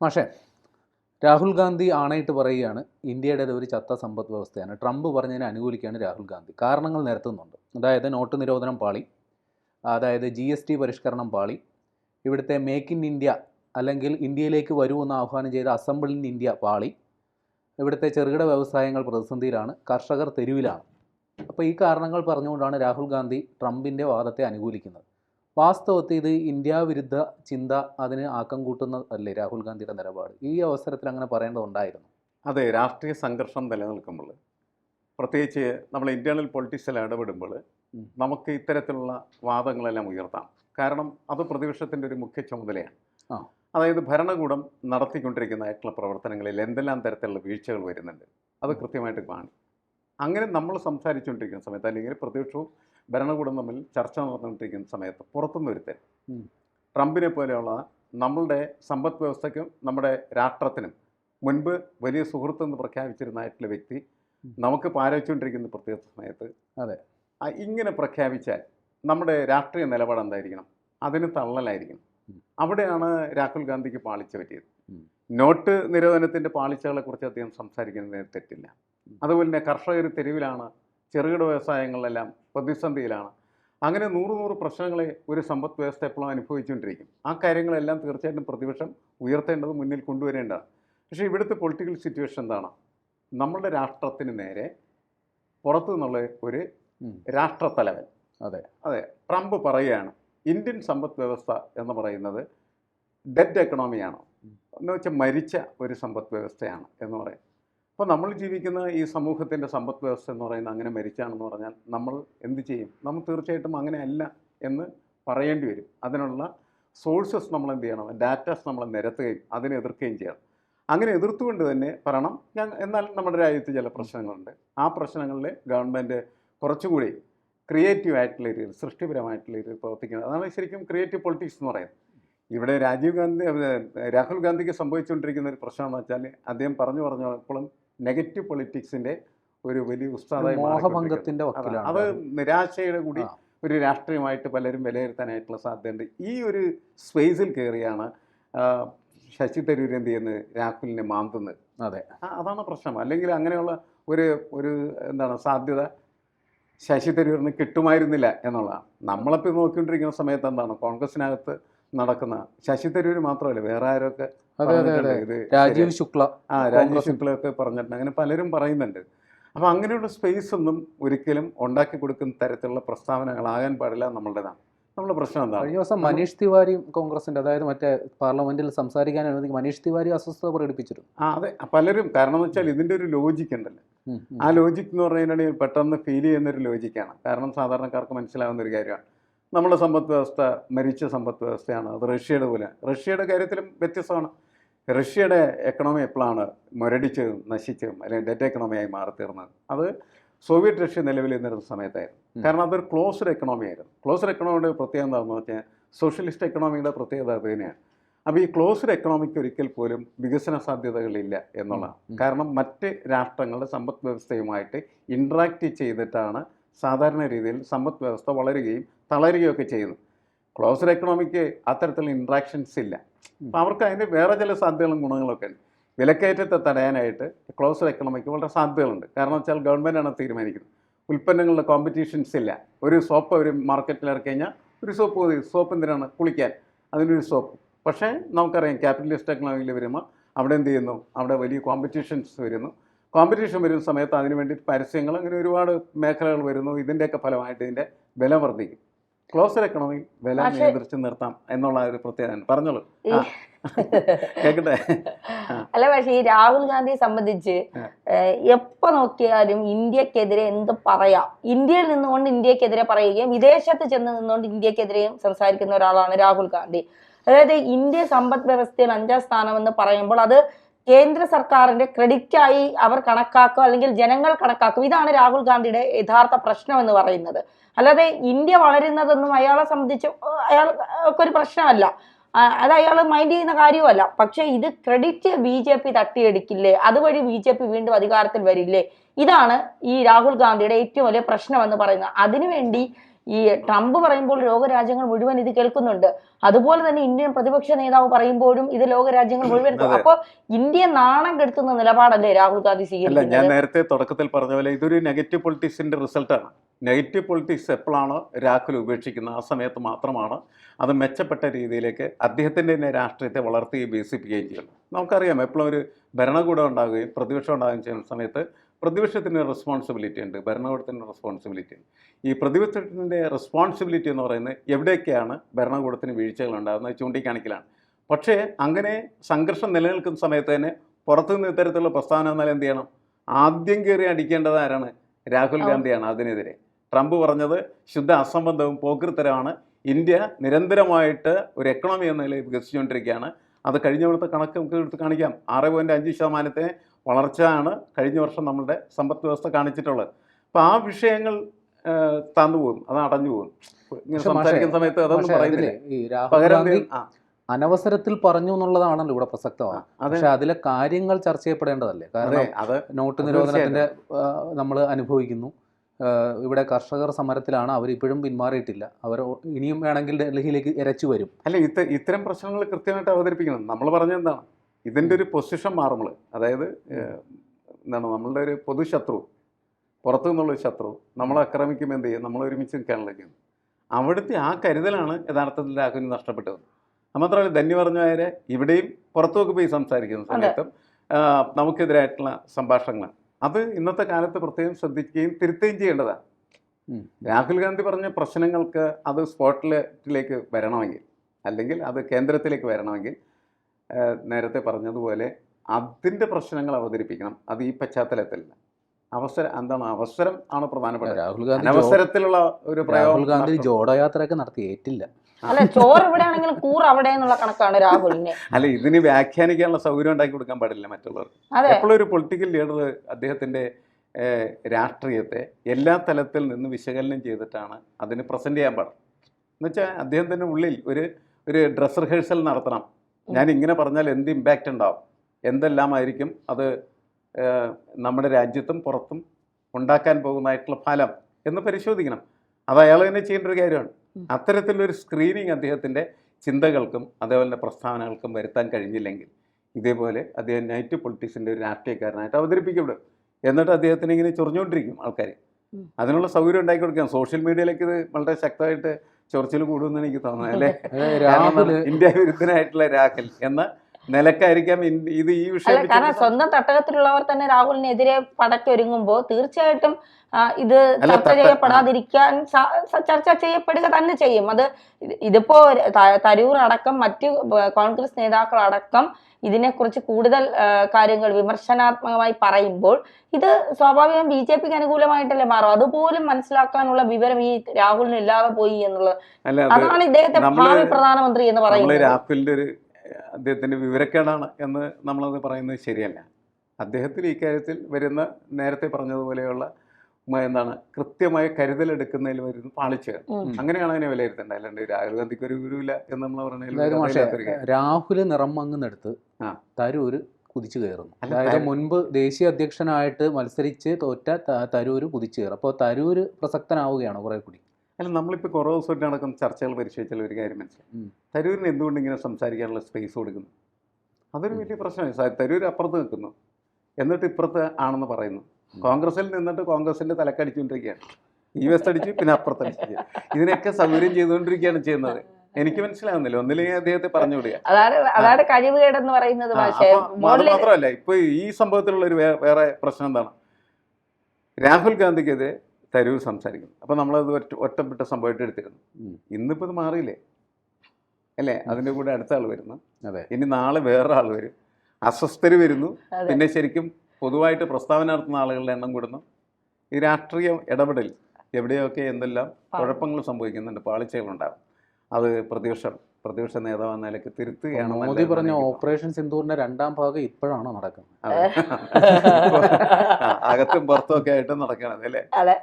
മാഷേ രാഹുൽ ഗാന്ധി ആണായിട്ട് പറയുകയാണ് ഇന്ത്യയുടെ ഒരു ചത്ത സമ്പദ് വ്യവസ്ഥയാണ്. ട്രംപ് പറഞ്ഞതിനെ അനുകൂലിക്കുകയാണ് രാഹുൽ ഗാന്ധി. കാരണങ്ങൾ നിരത്തുന്നുണ്ട്. അതായത് നോട്ട് നിരോധനം പാളി അതായത് ജി എസ് ടി പരിഷ്കരണം പാളി ഇവിടുത്തെ മേക്ക് ഇൻ ഇന്ത്യ അല്ലെങ്കിൽ ഇന്ത്യയിലേക്ക് വരൂ എന്ന് ആഹ്വാനം ചെയ്ത അസംബിൾ ഇൻ ഇന്ത്യ പാളി ഇവിടുത്തെ ചെറുകിട വ്യവസായങ്ങൾ പ്രതിസന്ധിയിലാണ് കർഷകർ തെരുവിലാണ്. അപ്പോൾ ഈ കാരണങ്ങൾ പറഞ്ഞുകൊണ്ടാണ് രാഹുൽ ഗാന്ധി ട്രംപിന്റെ വാദത്തെ അനുകൂലിക്കുന്നത്. വാസ്തവത്തിൽ ഇത് ഇന്ത്യ വിരുദ്ധ ചിന്ത അതിന് ആക്കം കൂട്ടുന്നതല്ലേ രാഹുൽ ഗാന്ധിയുടെ നിലപാട്? ഈ അവസരത്തിൽ അങ്ങനെ പറയേണ്ടതുണ്ടായിരുന്നു അതെ രാഷ്ട്രീയ സംഘർഷം നിലനിൽക്കുമ്പോൾ പ്രത്യേകിച്ച് നമ്മൾ ഇന്റേണൽ പൊളിറ്റിക്സിൽ ഇടപെടുമ്പോൾ നമുക്ക് ഇത്തരത്തിലുള്ള വാദങ്ങളെല്ലാം ഉയർത്താം. കാരണം അത് പ്രതിപക്ഷത്തിന്റെ ഒരു മുഖ്യ ചുമതലയാണ്. അതായത് ഭരണകൂടം നടത്തിക്കൊണ്ടിരിക്കുന്നതായിട്ടുള്ള പ്രവർത്തനങ്ങളിൽ എന്തെല്ലാം തരത്തിലുള്ള വീഴ്ചകൾ വരുന്നുണ്ട് അത് കൃത്യമായിട്ട് കാണും. അങ്ങനെ നമ്മൾ സംസാരിച്ചുകൊണ്ടിരിക്കുന്ന സമയത്ത് അല്ലെങ്കിൽ പ്രതിപക്ഷവും ഭരണകൂടം തമ്മിൽ ചർച്ച നടന്നുകൊണ്ടിരിക്കുന്ന സമയത്ത് പുറത്തുനിന്ന് ഒരുത്തൻ ട്രംപിനെ പോലെയുള്ള നമ്മളുടെ സമ്പദ് വ്യവസ്ഥയ്ക്കും നമ്മുടെ രാഷ്ട്രത്തിനും മുൻപ് വലിയ സുഹൃത്തെന്ന് പ്രഖ്യാപിച്ചിരുന്നതായിട്ടുള്ള വ്യക്തി നമുക്ക് പാലിച്ചുകൊണ്ടിരിക്കുന്ന പ്രത്യേക സമയത്ത് അതെ. ഇങ്ങനെ പ്രഖ്യാപിച്ചാൽ നമ്മുടെ രാഷ്ട്രീയ നിലപാട് എന്തായിരിക്കണം? അതിന് തള്ളലായിരിക്കണം. അവിടെയാണ് രാഹുൽ ഗാന്ധിക്ക് പാളിച്ച പറ്റിയത്. നോട്ട് നിരോധനത്തിന്റെ പാളിച്ചകളെക്കുറിച്ച് അദ്ദേഹം സംസാരിക്കുന്നതിന് തെറ്റില്ല. അതുപോലെ തന്നെ കർഷകർ തെരുവിലാണ് ചെറുകിട വ്യവസായങ്ങളിലെല്ലാം പ്രതിസന്ധിയിലാണ്. അങ്ങനെ നൂറ് നൂറ് പ്രശ്നങ്ങളെ ഒരു സമ്പദ് വ്യവസ്ഥ എപ്പോഴും അനുഭവിച്ചുകൊണ്ടിരിക്കും. ആ കാര്യങ്ങളെല്ലാം തീർച്ചയായിട്ടും പ്രതിപക്ഷം ഉയർത്തേണ്ടത് മുന്നിൽ കൊണ്ടുവരേണ്ടതാണ്. പക്ഷേ ഇവിടുത്തെ പൊളിറ്റിക്കൽ സിറ്റുവേഷൻ എന്താണ്? നമ്മളുടെ രാഷ്ട്രത്തിന് നേരെ പുറത്തു നിന്നുള്ള ഒരു. രാഷ്ട്രത്തലവൻ. അതെ. അതെ ട്രംപ് പറയുകയാണ് ഇന്ത്യൻ സമ്പദ് വ്യവസ്ഥ എന്ന് പറയുന്നത് ഡെറ്റ് എക്കണോമിയാണ്. എന്ന് വെച്ചാൽ മരിച്ച ഒരു സമ്പദ് വ്യവസ്ഥയാണ് എന്ന് പറയും. അപ്പോൾ നമ്മൾ ജീവിക്കുന്ന ഈ സമൂഹത്തിന്റെ സമ്പദ് വ്യവസ്ഥ എന്ന് പറയുന്നത് അങ്ങനെ മരിച്ചാണെന്ന് പറഞ്ഞാൽ നമ്മൾ എന്ത് ചെയ്യും? നമ്മൾ തീർച്ചയായിട്ടും അങ്ങനെയല്ല എന്ന് പറയേണ്ടി വരും. അതിനുള്ള സോഴ്സസ് നമ്മൾ എന്ത് ചെയ്യണം? ഡാറ്റാസ് നമ്മൾ നിരത്തുകയും അതിനെ എതിർക്കുകയും ചെയ്യണം. അങ്ങനെ എതിർത്തുകൊണ്ട് തന്നെ പറയണം. ഞാൻ എന്നാൽ നമ്മുടെ രാജ്യത്ത് ചില പ്രശ്നങ്ങളുണ്ട്. ആ പ്രശ്നങ്ങളിൽ ഗവൺമെന്റ് കുറച്ചുകൂടി ക്രിയേറ്റീവ് ആയിട്ടുള്ള രീതിയിൽ സൃഷ്ടിപരമായിട്ടുള്ള രീതിയിൽ പ്രവർത്തിക്കുന്നത്. അതാണ് ശരിക്കും ക്രിയേറ്റീവ് പൊളിറ്റിക്സ് എന്ന് പറയുന്നത്. ഇവിടെ രാജീവ് ഗാന്ധി രാഹുൽ ഗാന്ധിക്ക് സംഭവിച്ചുകൊണ്ടിരിക്കുന്ന ഒരു പ്രശ്നം എന്ന് വെച്ചാൽ അദ്ദേഹം പറഞ്ഞു പറഞ്ഞു എപ്പോഴും നെഗറ്റീവ് പൊളിറ്റിക്സിന്റെ ഒരു വലിയ വക്കിലാണ്. അത് നിരാശയുടെ കൂടി ഒരു രാഷ്ട്രീയമായിട്ട് പലരും വിലയിരുത്താനായിട്ടുള്ള സാധ്യതയുണ്ട്. ഈ ഒരു സ്പേസിൽ കയറിയാണ് ശശി തരൂർ എന്ത് ചെയ്യുന്നത്? രാഹുലിനെ മാന്തുന്നത്. അതെ. അതാണ് പ്രശ്നം. അല്ലെങ്കിൽ അങ്ങനെയുള്ള ഒരു ഒരു എന്താണ് സാധ്യത ശശി തരൂരിന് കിട്ടുമായിരുന്നില്ല എന്നുള്ളതാണ്. നമ്മളിപ്പോൾ നോക്കിക്കൊണ്ടിരിക്കുന്ന സമയത്ത് എന്താണ്? കോൺഗ്രസിനകത്ത് നടക്കുന്ന ശശി തരൂർ മാത്രമല്ല വേറെ ആരൊക്കെ ഇത് രാജീവ് ശുക്ല ആ രാജീവ് ശുക്ല ഒക്കെ പറഞ്ഞിട്ടുണ്ട്. അങ്ങനെ പലരും പറയുന്നുണ്ട്. അപ്പോൾ അങ്ങനെയുള്ള സ്പേസ് ഒന്നും ഒരിക്കലും ഉണ്ടാക്കി കൊടുക്കുന്ന തരത്തിലുള്ള പ്രസ്താവനകൾ പ്രസ്താവനകളാകാൻ പാടില്ല നമ്മളുടേതാണ്. നമ്മുടെ പ്രശ്നം എന്താണ്? കഴിഞ്ഞ ദിവസം മനീഷ് തിവാരിയും കോൺഗ്രസിന്റെ അതായത് മറ്റേ പാർലമെന്റിൽ സംസാരിക്കാൻ അനുവദിക്കും മനീഷ് തിവാരി അസ്വസ്ഥത പ്രകടിപ്പിച്ചിരുന്നു. ആ അതെ. പലരും കാരണം എന്ന് വെച്ചാൽ ഇതിന്റെ ഒരു ലോജിക് ഉണ്ടല്ലോ. ആ ലോജിക് എന്ന് പറയുന്നത് പെട്ടെന്ന് ഫീൽ ചെയ്യുന്ന ഒരു ലോജിക്കാണ് കാരണം സാധാരണക്കാർക്ക് മനസ്സിലാവുന്ന ഒരു കാര്യമാണ്. നമ്മുടെ സമ്പദ് വ്യവസ്ഥ മരിച്ച സമ്പദ് വ്യവസ്ഥയാണ്. അത് റഷ്യയുടെ പോലെ. റഷ്യയുടെ കാര്യത്തിലും വ്യത്യസ്തമാണ്. റഷ്യയുടെ എക്കണോമി എപ്പോഴാണ് മുരടിച്ചതും നശിച്ചതും അല്ലെങ്കിൽ ഡെറ്റ് എക്കണോമിയായി മാറി തീർന്നത് അത് സോവിയറ്റ് റഷ്യ നിലവിൽ നിന്നിരുന്ന സമയത്തായിരുന്നു. കാരണം അതൊരു ക്ലോസ്ഡ് എക്കണോമി ആയിരുന്നു. ക്ലോസ്ഡ് എക്കണോമിയുടെ പ്രത്യേകത എന്താണെന്ന് വെച്ചാൽ സോഷ്യലിസ്റ്റ് എക്കണോമിയുടെ പ്രത്യേകത അത് തന്നെയാണ്. അപ്പോൾ ഈ ക്ലോസ്ഡ് എക്കണോമിക്ക് ഒരിക്കൽ പോലും വികസന സാധ്യതകളില്ല എന്നുള്ളതാണ്. കാരണം മറ്റ് രാഷ്ട്രങ്ങളുടെ സമ്പദ് വ്യവസ്ഥയുമായിട്ട് ഇൻട്രാക്റ്റ് ചെയ്തിട്ടാണ് സാധാരണ രീതിയിൽ സമ്പദ് വ്യവസ്ഥ വളരുകയും തളരുകയൊക്കെ ചെയ്യുന്നു. ക്ലോസർ ക്ലോസ്ഡ് എക്കണോമിക്ക് അത്തരത്തിലുള്ള ഇൻട്രാക്ഷൻസ് ഇല്ല അപ്പം അവർക്ക് അതിന്റെ വേറെ ചില സാധ്യതകളും ഗുണങ്ങളൊക്കെ ഉണ്ട്. വിലക്കയറ്റത്തെ തടയാനായിട്ട് ക്ലോസർ എക്കണോമിക്ക് വളരെ സാധ്യതകളുണ്ട്. കാരണം വെച്ചാൽ ഗവൺമെന്റാണ് തീരുമാനിക്കുന്നത്. ഉൽപ്പന്നങ്ങളുടെ കോമ്പറ്റീഷൻസ് ഇല്ല. ഒരു സോപ്പ് ഒരു മാർക്കറ്റിൽ ഇറക്കി കഴിഞ്ഞാൽ ഒരു സോപ്പ് മതി. സോപ്പ് എന്തിനാണ്? കുളിക്കാൻ. അതിനൊരു സോപ്പ് പക്ഷേ നമുക്കറിയാം ക്യാപിറ്റലിസ്റ്റ് എക്കണോമിയിൽ വരുമ്പോൾ അവിടെ എന്ത് ചെയ്യുന്നു? അവിടെ വലിയ കോമ്പറ്റീഷൻസ് വരുന്നു. കോമ്പറ്റീഷൻ വരുന്ന സമയത്ത് അതിന് വേണ്ടി പരസ്യങ്ങൾ അങ്ങനെ ഒരുപാട് മേഖലകൾ വരുന്നു. ഇതിന്റെയൊക്കെ ഫലമായിട്ട് ഇതിന്റെ വില വർദ്ധിക്കും. ക്ലോസർ എക്കണോമി വില നിയന്ത്രിച്ച് നിർത്താം എന്നുള്ള ഒരു പ്രത്യേകത പറഞ്ഞോളൂ. കേക്കട്ടെ? അല്ല പക്ഷേ ഈ രാഹുൽ ഗാന്ധിയെ സംബന്ധിച്ച്. എപ്പോ നോക്കിയാലും ഇന്ത്യക്കെതിരെ എന്ത് പറയാം? ഇന്ത്യയിൽ നിന്നുകൊണ്ട് ഇന്ത്യക്കെതിരെ പറയുകയും വിദേശത്ത് ചെന്ന് നിന്നുകൊണ്ട് ഇന്ത്യക്കെതിരെയും സംസാരിക്കുന്ന ഒരാളാണ് രാഹുൽ ഗാന്ധി. അതായത് ഇന്ത്യ സമ്പദ് വ്യവസ്ഥയിൽ അഞ്ചാം സ്ഥാനം എന്ന് പറയുമ്പോൾ അത് കേന്ദ്ര സർക്കാരിന്റെ ക്രെഡിറ്റായി അവർ കണക്കാക്കും അല്ലെങ്കിൽ ജനങ്ങൾ കണക്കാക്കും. ഇതാണ് രാഹുൽ ഗാന്ധിയുടെ യഥാർത്ഥ പ്രശ്നം എന്ന് പറയുന്നത്. അല്ലാതെ ഇന്ത്യ വളരുന്നതൊന്നും അയാളെ സംബന്ധിച്ച് അയാൾ ഒരു പ്രശ്നമല്ല. അത് അയാൾ മൈൻഡ് ചെയ്യുന്ന കാര്യമല്ല പക്ഷെ ഇത് ക്രെഡിറ്റ് ബി ജെ പി തട്ടിയെടുക്കില്ലേ? അതുവഴി ബി ജെ പി വീണ്ടും അധികാരത്തിൽ വരില്ലേ? ഇതാണ് ഈ രാഹുൽ ഗാന്ധിയുടെ ഏറ്റവും വലിയ പ്രശ്നം എന്ന് പറയുന്നത്. അതിനുവേണ്ടി ഈ ട്രംപ് പറയുമ്പോൾ ലോകരാജ്യങ്ങൾ മുഴുവൻ ഇത് കേൾക്കുന്നുണ്ട്. അതുപോലെ തന്നെ ഇന്ത്യൻ പ്രതിപക്ഷ നേതാവ് പറയുമ്പോഴും ഇത് ലോകരാജ്യങ്ങൾ മുഴുവൻ അപ്പോൾ അപ്പൊ ഇന്ത്യ നാണം കെടുത്തുന്ന നിലപാടല്ലേ രാഹുൽ ഗാന്ധി സ്വീകരിക്കുന്നത്? ഞാൻ നേരത്തെ തുടക്കത്തിൽ പറഞ്ഞ പോലെ ഇതൊരു നെഗറ്റീവ് പൊളിറ്റിക്സിന്റെ റിസൾട്ടാണ് നെഗറ്റീവ് പൊളിറ്റിക്സ് എപ്പോഴാണ് രാഹുൽ ഉപേക്ഷിക്കുന്നത് ആ സമയത്ത് മാത്രമാണ് അത് മെച്ചപ്പെട്ട രീതിയിലേക്ക് അദ്ദേഹത്തിന്റെ തന്നെ രാഷ്ട്രീയത്തെ വളർത്തുകയും വികസിപ്പിക്കുകയും ചെയ്യുന്നത്. നമുക്കറിയാം എപ്പോഴും ഒരു ഭരണകൂടം ഉണ്ടാകുകയും പ്രതിപക്ഷം ഉണ്ടാകുകയും ചെയ്യുന്ന സമയത്ത് പ്രതിപക്ഷത്തിന് റെസ്പോൺസിബിലിറ്റി ഉണ്ട് ഭരണകൂടത്തിന്റെ റെസ്പോൺസിബിലിറ്റി ഉണ്ട്. ഈ പ്രതിപക്ഷത്തിന്റെ റെസ്പോൺസിബിലിറ്റി എന്ന് പറയുന്നത് എവിടെയൊക്കെയാണ് ഭരണകൂടത്തിന് വീഴ്ചകൾ ഉണ്ടാകുന്നത് ചൂണ്ടിക്കാണിക്കലാണ്. പക്ഷേ അങ്ങനെ സംഘർഷം നിലനിൽക്കുന്ന സമയത്ത് തന്നെ പുറത്തുനിന്ന് ഇത്തരത്തിലുള്ള പ്രസ്താവന എന്നാൽ എന്ത് ചെയ്യണം? ആദ്യം കയറി അടിക്കേണ്ടത് ആരാണ്? രാഹുൽ. ഗാന്ധിയാണ് അതിനെതിരെ. ട്രംപ് പറഞ്ഞത് ശുദ്ധ അസംബന്ധവും പോക്കൃത്തരമാണ് ഇന്ത്യ നിരന്തരമായിട്ട് ഒരു എക്കണോമി എന്ന നിലയിൽ വികസിച്ചുകൊണ്ടിരിക്കുകയാണ്. അത് കഴിഞ്ഞ വർഷത്തെ കണക്ക് നമുക്ക് എടുത്ത് കാണിക്കാം. ആറ് പോയിന്റ് അഞ്ച് ശതമാനത്തെ വളർച്ചയാണ് കഴിഞ്ഞ വർഷം നമ്മളുടെ സമ്പദ് വ്യവസ്ഥ കാണിച്ചിട്ടുള്ളത്. അപ്പോൾ ആ വിഷയങ്ങൾ താന്നു പോകും. അത് അടഞ്ഞു പോകും. സംസാരിക്കുന്ന സമയത്ത് അതൊന്നും പറയുന്നില്ല. പകരം അനവസരത്തിൽ പറഞ്ഞു എന്നുള്ളതാണല്ലോ ഇവിടെ പ്രസക്തമാണ്. പക്ഷെ അതിലെ കാര്യങ്ങൾ ചർച്ച ചെയ്യപ്പെടേണ്ടതല്ലേ? കാരണം അത് നോട്ട് നിരോധനത്തിന്റെ നമ്മൾ അനുഭവിക്കുന്നു. ഇവിടെ കർഷകർ സമരത്തിലാണ് അവർ ഇപ്പോഴും പിന്മാറിയിട്ടില്ല. അവർ ഇനിയും വേണമെങ്കിൽ ഡൽഹിയിലേക്ക് ഇരച്ചു വരും. അല്ല ഇത്ത ഇത്തരം പ്രശ്നങ്ങൾ കൃത്യമായിട്ട് അവതരിപ്പിക്കണം. നമ്മൾ പറഞ്ഞ എന്താണ്? ഇതിന്റെ ഒരു പൊസിഷൻ മാറുമ്പോൾ അതായത് എന്താണ് നമ്മളുടെ ഒരു പൊതുശത്രു പുറത്തു നിന്നുള്ള ഒരു ശത്രു നമ്മളെ ആക്രമിക്കുമ്പോൾ എന്ത് ചെയ്യും? നമ്മൾ ഒരുമിച്ച് നിൽക്കാനുള്ള അവിടുത്തെ ആ കരുതലാണ് യഥാർത്ഥത്തിൽ രാഹുലിന് നഷ്ടപ്പെട്ടത്. അമാത്രമല്ല മാത്രമല്ല ധന്യ പറഞ്ഞ നേരെ ഇവിടെയും പുറത്തുമൊക്കെ പോയി സംസാരിക്കുന്ന. സമയത്തും നമുക്കെതിരായിട്ടുള്ള സംഭാഷണങ്ങൾ അത് ഇന്നത്തെ കാലത്ത് പ്രത്യേകം ശ്രദ്ധിക്കുകയും തിരുത്തുകയും ചെയ്യേണ്ടതാണ്. രാഹുൽ ഗാന്ധി പറഞ്ഞ പ്രശ്നങ്ങൾക്ക് അത് സ്പോട്ടിലേക്ക് വരണമെങ്കിൽ അല്ലെങ്കിൽ അത് കേന്ദ്രത്തിലേക്ക് വരണമെങ്കിൽ നേരത്തെ പറഞ്ഞതുപോലെ അതിന്റെ പ്രശ്നങ്ങൾ അവതരിപ്പിക്കണം. അത് ഈ പശ്ചാത്തലത്തിലല്ല അവസരം എന്താണ്? അവസരം ആണ് പ്രധാനപ്പെട്ട രാഹുൽ ഗാന്ധി അവസരത്തിലുള്ള ഒരു രാഹുൽ ഗാന്ധി ജോഡയാത്രയൊക്കെ ജോഡോ യാത്രയൊക്കെ നടത്തി ഏറ്റില്ല. അല്ല ചോറ് ഇവിടെ ആണെങ്കിലും കൂർ അവിടെ എന്നുള്ള കണക്കാണ് രാഹുലിന്. അല്ല ഇതിന് വ്യാഖ്യാനിക്കാനുള്ള സൗകര്യം ഉണ്ടാക്കി കൊടുക്കാൻ പാടില്ല മറ്റുള്ളവർ. അതെ. എപ്പോഴും ഒരു പൊളിറ്റിക്കൽ ലീഡർ അദ്ദേഹത്തിന്റെ രാഷ്ട്രീയത്തെ എല്ലാ തലത്തിൽ നിന്ന് വിശകലനം ചെയ്തിട്ടാണ് അതിന് പ്രസന്റ് ചെയ്യാൻ പാടും എന്നുവെച്ചാൽ അദ്ദേഹത്തിന്റെ ഉള്ളിൽ ഒരു ഒരു ഡ്രസ് റിഹേഴ്സൽ നടത്തണം. ഞാൻ ഇങ്ങനെ പറഞ്ഞാൽ എന്ത് ഇമ്പാക്റ്റ് ഉണ്ടാവും? എന്തെല്ലാമായിരിക്കും അത് നമ്മുടെ രാജ്യത്തും പുറത്തും ഉണ്ടാക്കാൻ പോകുന്നതായിട്ടുള്ള ഫലം എന്ന് പരിശോധിക്കണം. അത് അയാൾ തന്നെ ചെയ്യേണ്ട ഒരു കാര്യമാണ്. അത്തരത്തിലൊരു സ്ക്രീനിങ് അദ്ദേഹത്തിന്റെ ചിന്തകൾക്കും അതേപോലെ തന്നെ പ്രസ്താവനകൾക്കും വരുത്താൻ കഴിഞ്ഞില്ലെങ്കിൽ ഇതേപോലെ അദ്ദേഹം നൈറ്റ് പൊളിറ്റിക്സിന്റെ ഒരു രാഷ്ട്രീയക്കാരനായിട്ട് അവതരിപ്പിക്കപ്പെടും. എന്നിട്ട് അദ്ദേഹത്തിന് ഇങ്ങനെ ചൊറിഞ്ഞുകൊണ്ടിരിക്കും ആൾക്കാർ അതിനുള്ള സൗകര്യം ഉണ്ടാക്കി കൊടുക്കാം സോഷ്യൽ മീഡിയയിലേക്ക് ഇത് വളരെ ശക്തമായിട്ട് ചൊറിച്ചിൽ കൂടുമെന്ന് എനിക്ക് തോന്നുന്നത് അല്ലേ? ഇന്ത്യ വിരുദ്ധനായിട്ടുള്ള രാഹുൽ എന്ന നിലക്കായിരിക്കാം ഇത് ഈ വിഷയം കാരണം സ്വന്തം തട്ടകത്തിലുള്ളവർ തന്നെ രാഹുലിനെതിരെ പടക്കൊരുങ്ങുമ്പോൾ തീർച്ചയായിട്ടും ഇത് ചർച്ച ചെയ്യപ്പെടാതിരിക്കാൻ ചർച്ച ചെയ്യപ്പെടുക തന്നെ ചെയ്യും. അത് ഇത് ഇതിപ്പോ തരൂർ അടക്കം മറ്റ് കോൺഗ്രസ് നേതാക്കൾ അടക്കം ഇതിനെക്കുറിച്ച് കൂടുതൽ കാര്യങ്ങൾ വിമർശനാത്മകമായി പറയുമ്പോൾ ഇത് സ്വാഭാവികം ബി ജെ പിക്ക് അനുകൂലമായിട്ടല്ലേ മാറും. അതുപോലും മനസ്സിലാക്കാനുള്ള വിവരം ഈ രാഹുലിന് ഇല്ലാതെ പോയി എന്നുള്ളത്. അതാണ് ഇദ്ദേഹത്തെ ഭാവി പ്രധാനമന്ത്രി എന്ന് പറയുന്നത്. ഒരു അദ്ദേഹത്തിന്റെ വിവരക്കേടാണ് എന്ന് നമ്മളത് പറയുന്നത് ശരിയല്ല. അദ്ദേഹത്തിൽ ഈ കാര്യത്തിൽ വരുന്ന നേരത്തെ പറഞ്ഞതുപോലെയുള്ള എന്താണ് കൃത്യമായ കരുതലെടുക്കുന്നതിൽ വരുന്ന പാളിച്ചകൾ. ഉം. അങ്ങനെയാണ് അതിനെ വിലയിരുത്തേണ്ടത്. അല്ലാണ്ട് രാഹുൽ ഗാന്ധിക്ക് ഒരു ഗുരുവില്ല എന്ന് നമ്മൾ അതായത് രാഹുൽ നിറം മങ്ങുന്നെടുത്ത്. തരൂര് കുതിച്ചു കയറുന്നു. അതായത് മുൻപ് ദേശീയ അധ്യക്ഷനായിട്ട് മത്സരിച്ച് തോറ്റ തരൂര് കുതിച്ചു കയറും. അപ്പോൾ തരൂര് പ്രസക്തനാവുകയാണ് കുറെ കൂടി? അല്ല നമ്മളിപ്പോൾ കുറേ ദിവസമായിട്ട് നടക്കുന്ന ചർച്ചകൾ പരിശോധിച്ചാൽ ഒരു കാര്യം മനസ്സിലായി. തരൂരിന് എന്തുകൊണ്ട് ഇങ്ങനെ സംസാരിക്കാനുള്ള സ്പേസ് കൊടുക്കുന്നു? അതൊരു വലിയ പ്രശ്നമാണ്. സാർ തരൂർ അപ്പുറത്ത് നിൽക്കുന്നു. എന്നിട്ട് ഇപ്പുറത്ത് ആണെന്ന് പറയുന്നു. കോൺഗ്രസിൽ നിന്നിട്ട് കോൺഗ്രസിന്റെ തലക്കടിച്ചുകൊണ്ടിരിക്കുകയാണ്. ഈ എസ് അടിച്ച് പിന്നെ അപ്പുറത്ത് അടിച്ച്. ഇതിനൊക്കെ സൗകര്യം ചെയ്തുകൊണ്ടിരിക്കുകയാണ് ചെയ്യുന്നത്. എനിക്ക് മനസ്സിലാവുന്നില്ല. ഒന്നില്ലെങ്കിൽ അദ്ദേഹത്തെ പറഞ്ഞു വിടുക. അതാണ് അതാണ് കഴിവുകേടെന്ന് പറയുന്നത് അത് മാത്രമല്ല ഇപ്പൊ ഈ സംഭവത്തിലുള്ള ഒരു വേറെ പ്രശ്നം എന്താണ്? രാഹുൽ ഗാന്ധിക്കെതിരെ തരൂർ സംസാരിക്കുന്നു. അപ്പോൾ നമ്മളത് ഒറ്റ ഒറ്റപ്പെട്ട സംഭവമായിട്ട് എടുത്തിരുന്നു. ഇന്നിപ്പോൾ ഇന്നിപ്പോ ഇത് മാറിയില്ലേ? അല്ലേ? അതിന്റെ കൂടെ അടുത്ത ആൾ വരുന്നു. അതെ. ഇനി നാളെ വേറെ ആൾ വരും. അസ്വസ്ഥര് വരുന്നു. പിന്നെ ശരിക്കും പൊതുവായിട്ട് പ്രസ്താവന നടത്തുന്ന ആളുകളുടെ എണ്ണം കൂടുന്നു. ഈ രാഷ്ട്രീയ ഇടപെടൽ എവിടെയൊക്കെ എന്തെല്ലാം കുഴപ്പങ്ങൾ സംഭവിക്കുന്നുണ്ട് പാളിച്ചകളുണ്ടാകും. അത് പ്രതിപക്ഷം പ്രതിപക്ഷ നേതാവ് എന്ന നിലയ്ക്ക് തിരുത്തുകയാണ് മോദി പറഞ്ഞ ഓപ്പറേഷൻ സിന്ധൂറിന്റെ രണ്ടാം ഭാഗം ഇപ്പോഴാണോ നടക്കുന്നത്? അതെ. അകത്തും പുറത്തും ഒക്കെ ആയിട്ട് നടക്കണത് അല്ലേ? അതെ.